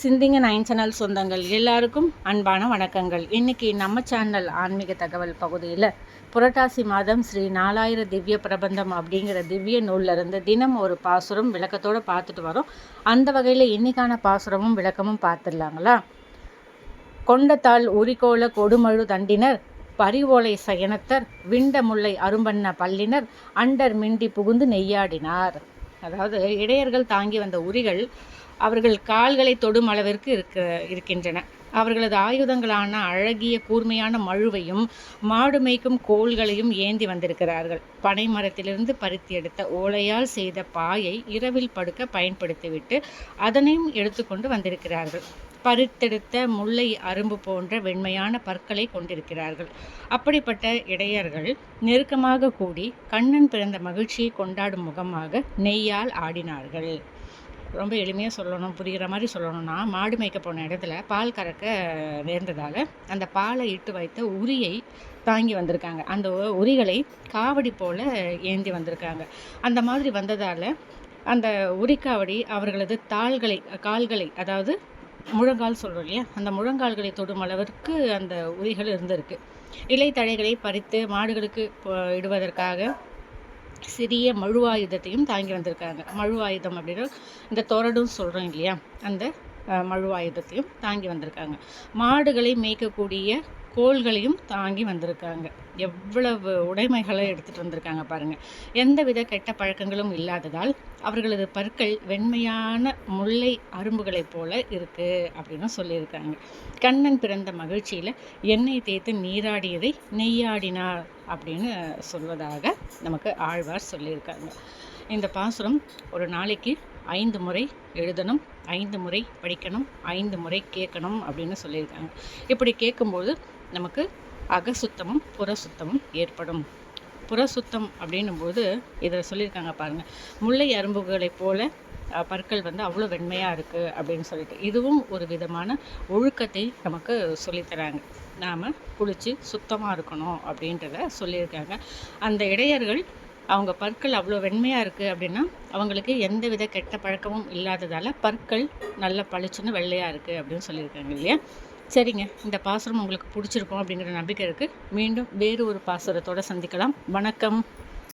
சிந்திங்க nine channel சொந்தங்கள் எல்லாருக்கும் அன்பான வணக்கங்கள். இன்னைக்கு நம்ம சேனல் ஆன்மீக தகவல் பகுதியில் புரட்டாசி மாதம் ஸ்ரீ நாலாயிர திவ்ய பிரபந்தம் அப்படிங்கிற திவ்ய நூல்லிருந்து தினம் ஒரு பாசுரம் விளக்கத்தோடு பார்த்துட்டு வரோம். அந்த வகையில் இன்னைக்கான பாசுரமும் விளக்கமும் பார்த்துடலாங்களா? கொண்டத்தால் உரிகோல கொடுமழு தண்டினர் பரிவோலை சயனத்தர் விண்ட முல்லை அரும்பண்ண பல்லினர் அண்டர் மிண்டி புகுந்து நெய்யாடினார். அதாவது இடையர்கள் தாங்கி வந்த உரிகள் அவர்கள் கால்களை தொடும் அளவிற்கு இருக்க இருக்கின்றன. அவர்களது ஆயுதங்களான அழகிய கூர்மையான மழுவையும் மாடு மேய்க்கும் கோள்களையும் ஏந்தி வந்திருக்கிறார்கள். பனை மரத்திலிருந்து பருத்தி எடுத்த ஓலையால் செய்த பாயை இரவில் படுக்க பயன்படுத்திவிட்டு அதனையும் எடுத்துக்கொண்டு வந்திருக்கிறார்கள். பருத்தெடுத்த முல்லை அரும்பு போன்ற வெண்மையான பற்களை கொண்டிருக்கிறார்கள். அப்படிப்பட்ட இடையர்கள் நெருக்கமாக கூடி கண்ணன் பிறந்த மகிழ்ச்சியை கொண்டாடும் முகமாக நெய்யால் ஆடினார்கள். ரொம்ப எளிமையாக சொல்லணும் புரிகிற மாதிரி சொல்லணும்னா மாடு மேய்க்க போன இடத்துல பால் கறக்க நேர்ந்ததால் அந்த பாலை இட்டு வைத்த உரியை தாங்கி வந்திருக்காங்க. அந்த உரிகளை காவடி போல் ஏந்தி வந்திருக்காங்க. அந்த மாதிரி வந்ததால் அந்த உரிக்காவடி அவர்களது தாள்களை கால்களை அதாவது முழங்கால் சொல்கிறோம் இல்லையா? அந்த முழங்கால்களை தொடும் அளவிற்கு அந்த உரிகள் இருந்திருக்கு. இலை தழைகளை பறித்து மாடுகளுக்கு இடுவதற்காக சிறிய மழுவாயுதத்தையும் தாங்கி வந்திருக்காங்க. மழுவாயுதம் அப்படின்னா இந்த தொரடும் சொல்கிறோம் இல்லையா? அந்த மழுவாயுதத்தையும் தாங்கி வந்திருக்காங்க. மாடுகளை மேய்க்கக்கூடிய கோள்களையும் தாங்கி வந்திருக்காங்க. எவ்வளவு உடைமைகளை எடுத்துகிட்டு வந்திருக்காங்க பாருங்கள் எந்தவித கெட்ட பழக்கங்களும் இல்லாததால் அவர்களது பற்கள் வெண்மையான முல்லை அரும்புகளைப் போல இருக்குது அப்படின்னு சொல்லியிருக்காங்க. கண்ணன் பிறந்த மகிழ்ச்சியில் எண்ணெய் தேய்த்து நீராடியதை நெய்யாடினார் அப்படின்னு சொல்வதாக நமக்கு ஆழ்வார் சொல்லியிருக்காங்க. இந்த பாசுரம் ஒரு நாளைக்கு ஐந்து முறை எழுதணும் ஐந்து முறை படிக்கணும் ஐந்து முறை கேட்கணும் அப்படின்னு சொல்லியிருக்காங்க. இப்படி கேட்கும்போது நமக்கு அகசுத்தமும் புற சுத்தமும் ஏற்படும். புற சுத்தம் அப்படின்னும் போது இதில் சொல்லியிருக்காங்க பாருங்கள் முல்லை அரும்புகளைப் போல பற்கள் வந்து அவ்வளோ வெண்மையாக இருக்குது அப்படின்னு சொல்லிட்டு. இதுவும் ஒரு விதமான ஒழுக்கத்தை நமக்கு சொல்லித்தராங்க. நாம் குளித்து சுத்தமாக இருக்கணும் அப்படின்றத சொல்லியிருக்காங்க. அந்த இடையர்கள் அவங்க பற்கள் அவ்வளோ வெண்மையாக இருக்குது அப்படின்னா அவங்களுக்கு எந்த வித கெட்ட பழக்கமும் இல்லாததால் பற்கள் நல்ல பளிச்சுன்னு வெள்ளையாக இருக்குது அப்படின்னு சொல்லியிருக்காங்க இல்லையா? சரிங்க. இந்த பாசுரம் உங்களுக்கு பிடிச்சிருக்கும் அப்படிங்கிற நம்பிக்கை இருக்குது மீண்டும் வேறு ஒரு பாசுரத்தோடு சந்திக்கலாம். வணக்கம்.